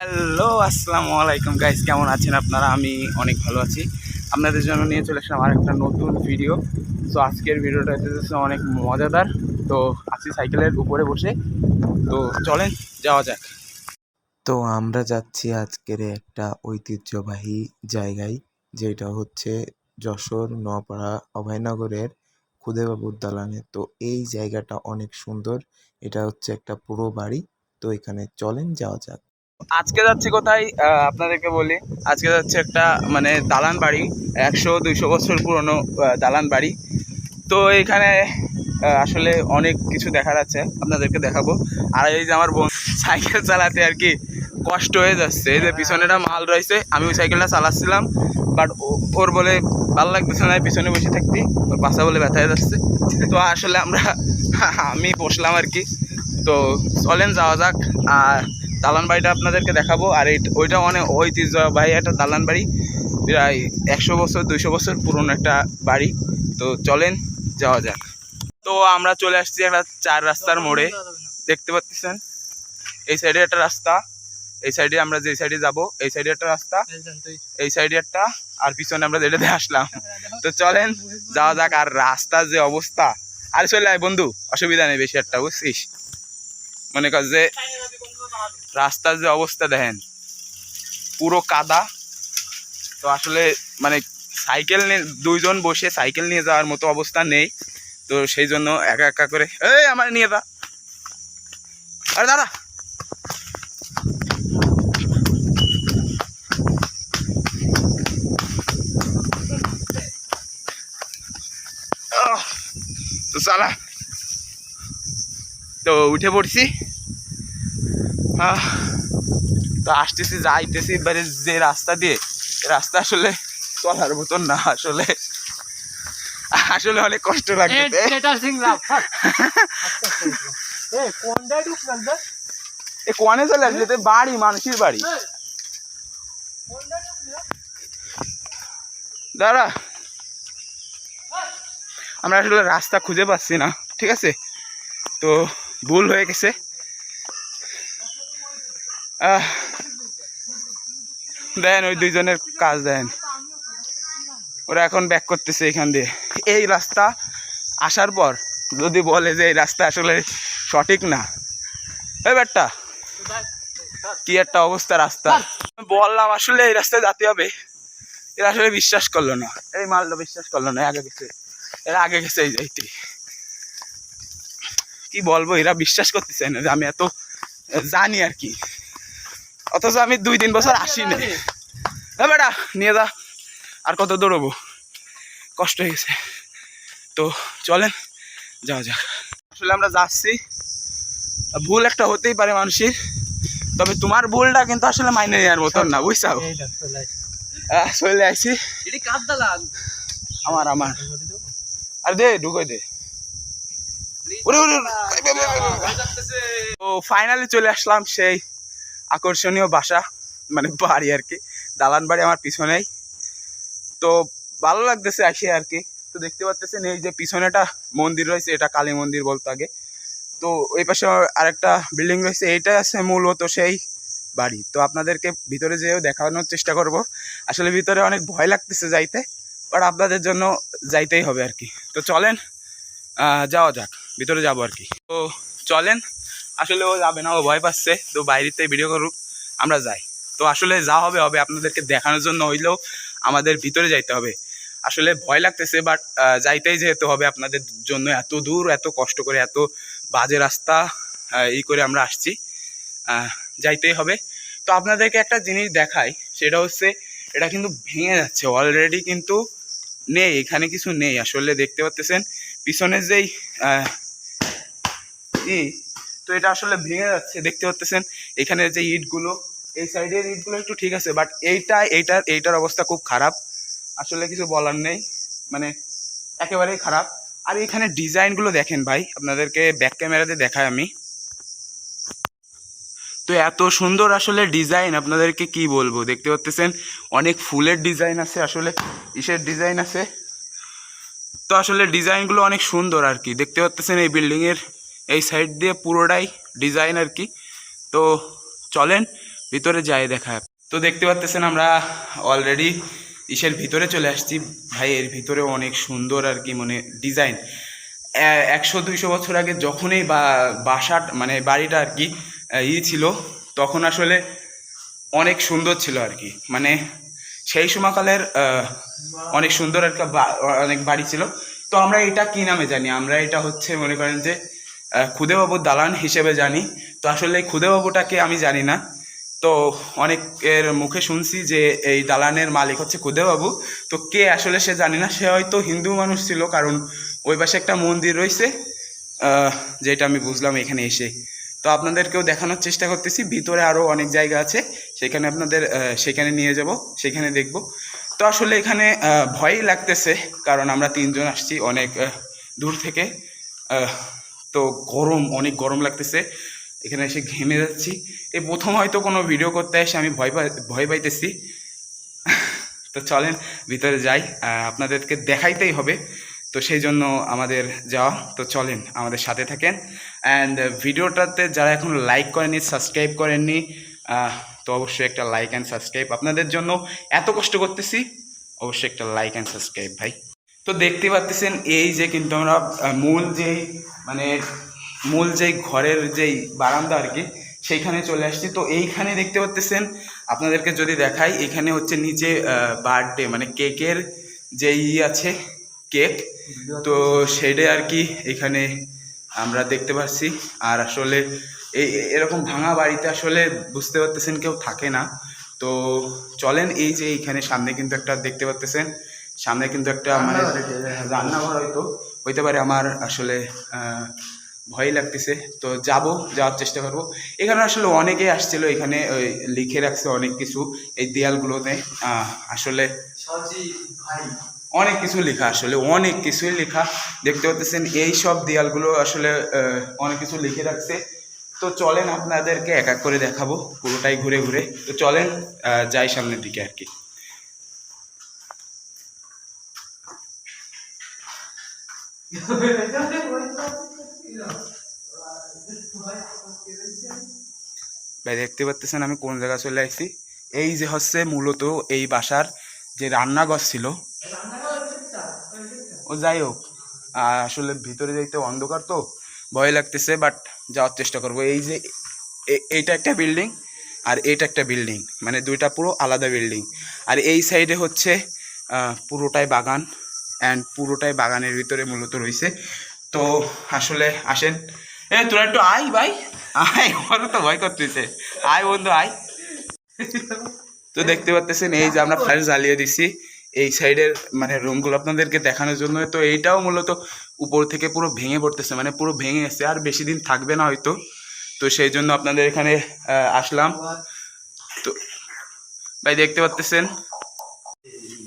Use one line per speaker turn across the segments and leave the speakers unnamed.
Hello, আসসালামু আলাইকুম guys কেমন আছেন আপনারা? আমি অনেক ভালো আছি। আপনাদের জন্য নিয়ে চলে আসলাম আর একটা নতুন ভিডিও তো আজকের ভিডিওটা হচ্ছে অনেক মজাদার। তো, আছি সাইকেলের উপরে বসে। তো, চলেন, যাওয়া যাক।
তো, আমরা যাচ্ছি আজকের একটা ঐতিহ্যবাহী জায়গায়, যেটা হচ্ছে যশোর নোয়াপাড়া অভয়নগরের খুদেবাবুর দালানে তো, এই জায়গাটা অনেক সুন্দর। এটা হচ্ছে একটা পুরো বাড়ি। তো, এখানে চলেন, যাওয়া যাক।
আজকে যাচ্ছি কোথায়? আপনাদেরকে বলি। আজকে যাচ্ছে একটা মানে দালান বাড়ি, একশো দুইশো বছর পুরনো দালান বাড়ি। তো এখানে আসলে অনেক কিছু দেখার আছে, আপনাদেরকে দেখাবো। আর এই যে আমার বোন সাইকেল চালাতে আর কি কষ্ট হয়ে যাচ্ছে। এই যে পিছনেটা মাল রয়েছে আমি ওই সাইকেলটা চালাচ্ছিলাম বাট ওর বলে, ভালো লাগতেছে না পিছনে বসে থাকতে ওর পাশা বলে ব্যথা হয়ে যাচ্ছে। তো আসলে আমরা, আমি বসলাম আর কি। তো চলেন, যাওয়া যাক। আর দালান বাড়িটা আপনাদেরকে দেখাবো। আর ওইটা অনেক ঐতিহ্যবাহী একটা দালান বাড়ি প্রায় একশো বছর, দুইশো বছর পুরনো একটা বাড়ি। তো চলেন, যাওয়া যাক। তো আমরা চলে আসছি একটা চার রাস্তার মোড়ে। দেখতে পাচ্ছেন? এই সাইডে একটা রাস্তা। এই সাইডে আমরা যে সাইডে যাব, এই সাইডে একটা রাস্তা। এই সাইডে একটা, আর পিছনে আমরা যেটাতে আসলাম। তো চলেন, যাওয়া যাক। আর রাস্তার যে অবস্থা। আর চলে আয় বন্ধু, অসুবিধা নেই বেশি একটা, বুঝছিস? মনে কর যে রাস্তার যে অবস্থা দেখেন পুরো কাদা। তো আসলে মানে সাইকেল নিয়ে দুইজন বসে সাইকেল নিয়ে যাওয়ার মতো অবস্থা নেই। তো সেই জন্য একা একা করে এই আমার নিয়ে দা আরে আহ, তো চালা। তো উঠে পড়ছি। তো আসতেছি যাইতেছি এবারে যে রাস্তা দিয়ে রাস্তা আসলে চলার মতন না আসলে আসলে অনেক কষ্ট এ কোয়ানে চলে আসলে? তো বাড়ি মানুষের বাড়ি। দাঁড়া। আমরা আসলে রাস্তা খুঁজে পাচ্ছি না ঠিক আছে? তো ভুল হয়ে গেছে। দেন ওই দুইজনের কাজ দেন। ওরা এখন ব্যাক করতেছে এখান দিয়ে। এই রাস্তা আসার পর যদি বলে যে এই রাস্তা আসলে সঠিক না, এই ব্যাটটা, কি একটা অবস্থা রাস্তা। বললাম আসলে এই রাস্তায় যেতে হবে, এরা আসলে বিশ্বাস করল না। এই মালটা বিশ্বাস করল না আগে গেছে, এরা আগে গেছে এই যাইতে। কি বলব, এরা বিশ্বাস করতেছে না যে আমি এত জানি আর কি। অথচ আমি দুই তিন বছর আসি না এ বেটা নিয়ে যা। আর কত দৌড়বো? কষ্ট হয়ে গেছে। তো চলেন যাওয়া যাক। আসলে আমরা যাচ্ছি। ভুল একটা হতেই পারে মানুষের। তবে তোমার ভুলটা কিন্তু আসলে মাইনে নেওয়ার মতন না বুঝছাও? চলে আসছি আমার আমার। আর দে ঢুকোই দে। ও। ফাইনালি চলে আসলাম সেই আকর্ষণীয় বাসা মানে বাড়ি আর কি। দালান বাড়ি আমার পিছনেই। তো ভালো লাগতেছে আসে আর কি। তো দেখতে পাচ্ছেন এই যে পিছনেটা মন্দির রয়েছে, এটা কালী মন্দির বলতো আগে। তো ওই পাশে আরেকটা বিল্ডিং রয়েছে, এইটা আছে মূলত সেই বাড়ি। তো আপনাদেরকে ভিতরে যেয়েও দেখানোর চেষ্টা করব। আসলে ভিতরে অনেক ভয় লাগতেছে যাইতে বাট আপনাদের জন্য যাইতেই হবে আর কি। তো চলেন যাওয়া যাক, ভিতরে যাব আর কি। তো চলেন আসলে ও যাবে না, ও ভয় পাচ্ছে, তো বাইরেতে ভিডিও করুক, আমরা যাই। তো আসলে যা হবে হবে আপনাদেরকে দেখানোর জন্য হইলেও আমাদের ভিতরে যাইতে হবে। আসলে ভয় লাগতেছে বাট যাইতেই যেহেতু হবে আপনাদের জন্য এত দূর, এত কষ্ট করে, এত বাজে রাস্তা এই করে আমরা আসছি। যাইতেই হবে। তো আপনাদেরকে একটা জিনিস দেখাই, সেটা হচ্ছে, এটা কিন্তু ভেঙে যাচ্ছে অলরেডি কিন্তু নেই, এখানে কিছু নেই। আসলে দেখতে পাচ্তেছেন, পিছনের যেই ই তো এটা আসলে ভেঙে যাচ্ছে, দেখতে পাচ্তেছেন? এখানে যে ইটগুলো, এই সাইডের ইটগুলো একটু ঠিক আছে বাট এইটা এইটার এইটার অবস্থা খুব খারাপ। আসলে কিছু বলার নেই মানে একেবারেই খারাপ। আর এখানে ডিজাইনগুলো দেখেন ভাই, আপনাদেরকে ব্যাক ক্যামেরাতে দেখাই আমি। তো এত সুন্দর আসলে ডিজাইন, আপনাদেরকে কি বলব? দেখতে পাচ্তেছেন, অনেক ফুলের ডিজাইন আছে আসলে, ইসের ডিজাইন আছে। তো আসলে ডিজাইনগুলো অনেক সুন্দর আর কি, দেখতে পাচ্তেছেন এই বিল্ডিংয়ের এই সাইড দিয়ে পুরোটাই ডিজাইন আর কি। তো চলেন ভিতরে যাই দেখা তো দেখতে পাচ্তেছেন আমরা অলরেডি ইসের ভিতরে চলে আসছি। ভাই, এর ভিতরে অনেক সুন্দর আর কি মানে ডিজাইন একশো, দুইশো বছর আগে যখনই বা, বাসা মানে বাড়িটা আর কি ই ছিল, তখন আসলে অনেক সুন্দর ছিল আর কি। মানে সেই সময়কালের অনেক সুন্দর একটা বা- অনেক বাড়ি ছিল। তো আমরা এটা কি নামে জানি? আমরা এটা হচ্ছে মনে করেন যে আহ, খুদেবাবুর দালান হিসেবে জানি। তো আসলে খুদেবাবুটাকে আমি জানি না। তো অনেকের মুখে শুনছি যে এই দালানের মালিক হচ্ছে খুদেবাবু। তো কে আসলে সে জানি না। সে হয়তো হিন্দু মানুষ ছিল কারণ ওই পাশে একটা মন্দির রয়েছে যেটা আমি বুঝলাম এখানে এসে। তো আপনাদেরকেও দেখানোর চেষ্টা করতেছি। ভিতরে আরও অনেক জায়গা আছে। সেখানে আপনাদের সেখানে নিয়ে যাব সেখানে দেখব। তো আসলে এখানে ভয়ই লাগতেছে কারণ আমরা তিনজন আসছি অনেক দূর থেকে। তো গরম, অনেক গরম লাগতেছে। এখানে এসে ঘেমে যাচ্ছি। এই প্রথম হয়তো কোনো ভিডিও করতে এসে আমি ভয় ভয় পাইতেছি। তো চলেন ভিতরে যাই আপনাদেরকে দেখাইতেই হবে। তো সেই জন্য আমাদের যাওয়া। তো চলেন আমাদের সাথে থাকেন। অ্যান্ড ভিডিওটাতে যারা এখন লাইক করেনি সাবস্ক্রাইব করেননি তো অবশ্যই একটা লাইক অ্যান্ড সাবস্ক্রাইব আপনাদের জন্য এত কষ্ট করতেছি, অবশ্যই একটা লাইক অ্যান্ড সাবস্ক্রাইব ভাই। তো দেখতে পাচ্ছেন এই যে কিন্তু আমরা মূল যেই মানে মূল যেই ঘরের যেই বারান্দা আর কি, সেইখানে চলে আসছি। তো এইখানে দেখতে পাচ্ছেন আপনাদেরকে যদি দেখাই, এখানে হচ্ছে নিচে বার্থডে মানে কেকের যে ই আছে, কেক, তো সেটাই আর কি এখানে আমরা দেখতে পাচ্ছি আর আসলে এই, এরকম ভাঙা বাড়িতে আসলে বুঝতে পারতেছেন কেউ থাকে না। তো চলেন এই যে এইখানে সামনে কিন্তু একটা দেখতে পাচ্তেছেন সামনে কিন্তু একটা মানে রান্নাঘর হয়তো হইতে পারে আমার আসলে ভয় লাগতেছে। তো যাব যাওয়ার চেষ্টা করব। এখানে আসলে অনেকেই আসছিল এখানে ওই লিখে রাখছে অনেক কিছু এই দেয়ালগুলোতে। আসলে অনেক কিছু লেখা আসলে অনেক কিছুই লেখা। দেখতে পাচ্ছেন এই সব দেয়ালগুলো আসলে অনেক কিছু লিখে রাখছে। তো চলেন আপনাদেরকে এক এক করে দেখাবো পুরোটাই ঘুরে ঘুরে। তো চলেন যাই সামনের দিকে আর কি। ভাই, দেখতে পাচ্ছেন আমি কোন জায়গায় চলে আসছি? এই যে হচ্ছে মূলত এই বাসার যে রান্নাঘর ছিল। ও, যাই হোক আসলে ভিতরে যাইতে অন্ধকার তো, ভয় লাগতেছে বাট যাওয়ার চেষ্টা করব। এই যে এইটা একটা বিল্ডিং আর এইটা একটা বিল্ডিং মানে দুইটা পুরো আলাদা বিল্ডিং আর এই সাইডে হচ্ছে পুরোটাই বাগান। অ্যান্ড পুরোটাই বাগানের ভিতরে মূলত রয়েছে। তো আসলে আসেন। এ, তোরা একটু আয় ভাই। আয়, আমারও তো ভয় করতেছে। আয় বন্ধু, আয়। তো দেখতে পাচ্ছেন এই যে আমরা ফ্ল্যাশ জ্বালিয়ে দিছি এই সাইডের মানে রুমগুলো আপনাদেরকে দেখানোর জন্য। তো এইটাও মূলত উপর থেকে পুরো ভেঙে পড়তেছে মানে পুরো ভেঙে গেছে, আর বেশি দিন থাকবে না হয়তো। তো সেই জন্য আপনাদের এখানে আসলাম। তো ভাই, দেখতে পাচ্তেছেন?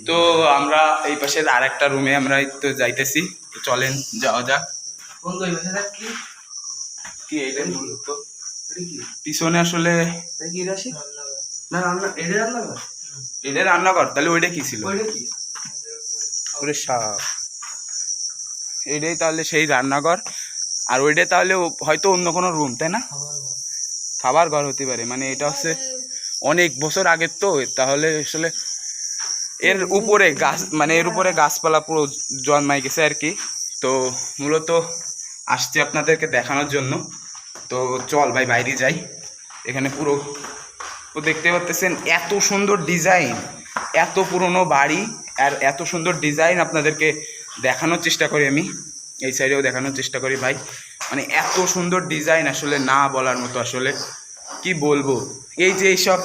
তো আমরা এই পাশে আর একটা রুমে আমরা তো যাইতেছি। তো চলেন যাওয়া যাক। কি? এইটা মূলত পিছনে আসলে এটা রান্নাঘর? তাহলে ওইটা কি ছিল? ওরে সাপ। এটাই তাহলে সেই রান্নাঘর। আর ওইটা তাহলে হয়তো অন্য কোনো রুম তাই না? খাবার ঘর হতে পারে মানে এটা হচ্ছে অনেক বছর আগের তো তাহলে আসলে এর উপরে গাছ মানে এর উপরে গাছপালা পুরো জন্মাই গেছে আর কি। তো মূলত আসছি আপনাদেরকে দেখানোর জন্য। তো চল ভাই, বাইরে যাই। এখানে পুরো দেখতে পাচ্ছেন এত সুন্দর ডিজাইন, এত পুরনো বাড়ি, আর এত সুন্দর ডিজাইন আপনাদেরকে দেখানোর চেষ্টা করি আমি। এই সাইডেও দেখানোর চেষ্টা করি ভাই। মানে এত সুন্দর ডিজাইন আসলে না বলার মতো আসলে। কি বলব? এই যে এইসব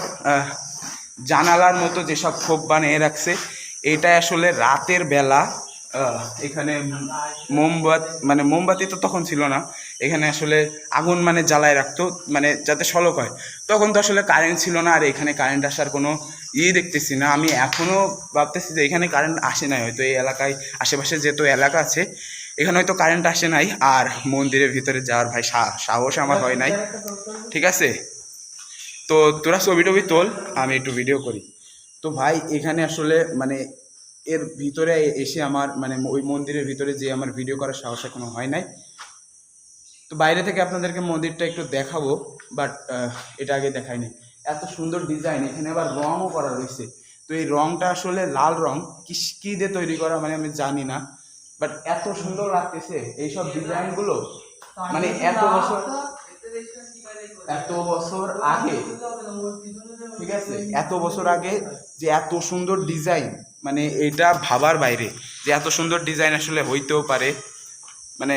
জানালার মতো যেসব খোপ বানিয়ে রাখছে, এটা আসলে রাতের বেলা এখানে মোমবাতি মানে মোমবাতি তো তখন ছিল না, এখানে আসলে আগুন মানে জ্বালায় রাখতো মানে যাতে সলক হয়। তখন তো আসলে কারেন্ট ছিল না, আর এখানে কারেন্ট আসার কোনো ইয়ে দেখতেছি না। আমি এখনও ভাবতেছি যে এখানে কারেন্ট আসে নাই, হয়তো এই এলাকায়, আশেপাশে যেহেতু এলাকা আছে, এখানে হয়তো কারেন্ট আসে নাই, আর মন্দিরের ভিতরে যাওয়ার ভাই সাহস আমার হয় নাই। ঠিক আছে? তো তোরা ছবি টবি তোল, আমি একটু ভিডিও করি। তো ভাই, এখানে আসলে মানে এর ভিতরে এসে আমার মানে ওই মন্দিরের ভিতরে যে আমার ভিডিও করার সাহস এখনও হয় নাই। তো বাইরে থেকে আপনাদেরকে মন্দিরটা একটু দেখাবো বাট এটা আগে দেখাইনি এত সুন্দর ডিজাইন এখানে আবার রঙও করা রয়েছে। তো এই রংটা আসলে লাল রং কি কি দিয়ে তৈরি করা মানে আমি জানি না বাট এত সুন্দর লাগতেছে এইসব ডিজাইনগুলো মানে এত বছর এত বছর আগে, ঠিক আছে? এত বছর আগে যে এত সুন্দর ডিজাইন মানে এটা ভাবার বাইরে, যে এত সুন্দর ডিজাইন আসলে হইতেও পারে মানে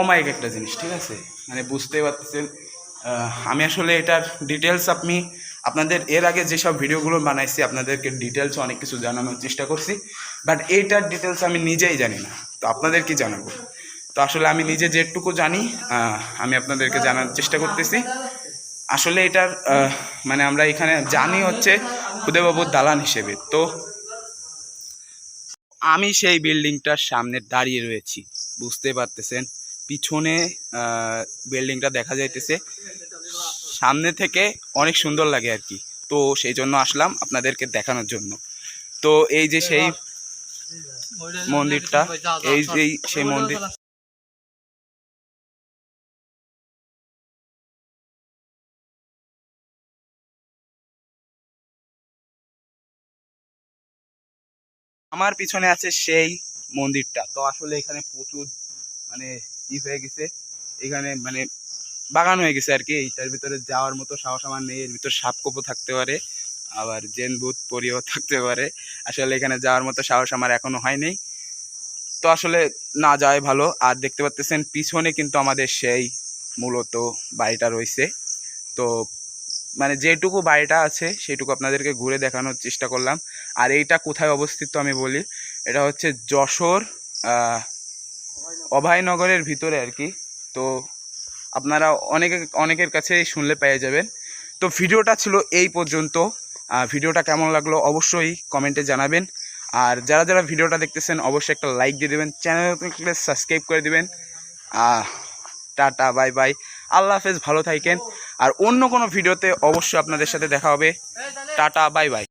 অমায়িক একটা জিনিস, ঠিক আছে? মানে বুঝতেই পারতেছেন। আমি আসলে এটার ডিটেলস আপনি, আপনাদের এর আগে যেসব ভিডিওগুলো বানাইছি, আপনাদেরকে ডিটেলস অনেক কিছু জানানোর চেষ্টা করছি বাট এইটার ডিটেলস আমি নিজেই জানি না, তো আপনাদের কি জানাব? তো আসলে আমি নিজে যেটুকু জানি আমি আপনাদেরকে জানার চেষ্টা করতেছি। আসলে এটার মানে আমরা এখানে জানি হচ্ছে খুদেবাবুর দালান হিসেবে। তো আমি সেই বিল্ডিংটার সামনে দাঁড়িয়ে রয়েছি, বুঝতে পারতেছেন? পিছনে বিল্ডিংটা দেখা যাইতেছে। সামনে থেকে অনেক সুন্দর লাগে আর কি। তো সেই জন্য আসলাম আপনাদেরকে দেখানোর জন্য। তো এই যে সেই মন্দিরটা, এই যে সেই মন্দির আমার পিছনে আছে সেই মন্দিরটা। তো আসলে এখানে প্রচুর মানে ই হয়ে গেছে। এখানে মানে বাগান হয়ে গেছে আর কি। এইটার ভিতরে যাওয়ার মতো সাহস আমার নেই। এর ভিতর সাপকোপও থাকতে পারে। আবার জেন ভূত পরিও থাকতে পারে। আসলে এখানে যাওয়ার মতো সাহস আমার এখনও হয়নি তো আসলে না যাওয়াই ভালো। আর দেখতে পাচ্তেছেন পিছনে কিন্তু আমাদের সেই মূলত বাড়িটা রয়েছে। তো মানে যেটুকু বাড়িটা আছে, সেটুকু আপনাদেরকে ঘুরে দেখানোর চেষ্টা করলাম। আর এইটা কোথায় অবস্থিত আমি বলি। এটা হচ্ছে যশোর অভয়নগরের ভিতরে আর কি। তো আপনারা অনেকে, অনেকের কাছে শুনলে পেয়ে যাবেন। তো ভিডিওটা ছিল এই পর্যন্ত। ভিডিওটা কেমন লাগল অবশ্যই কমেন্টে জানাবেন। আর যারা যারা ভিডিওটা দেখতেছেন, অবশ্যই একটা লাইক দিয়ে দেবেন। চ্যানেল সাবস্ক্রাইব করে দেবেন। Tata, bye by. আল্লাহ হাফেজ, ভালো থাকেন। আর অন্য কোনো ভিডিওতে অবশ্যই আপনাদের সাথে দেখা হবে। Tata, bye bye.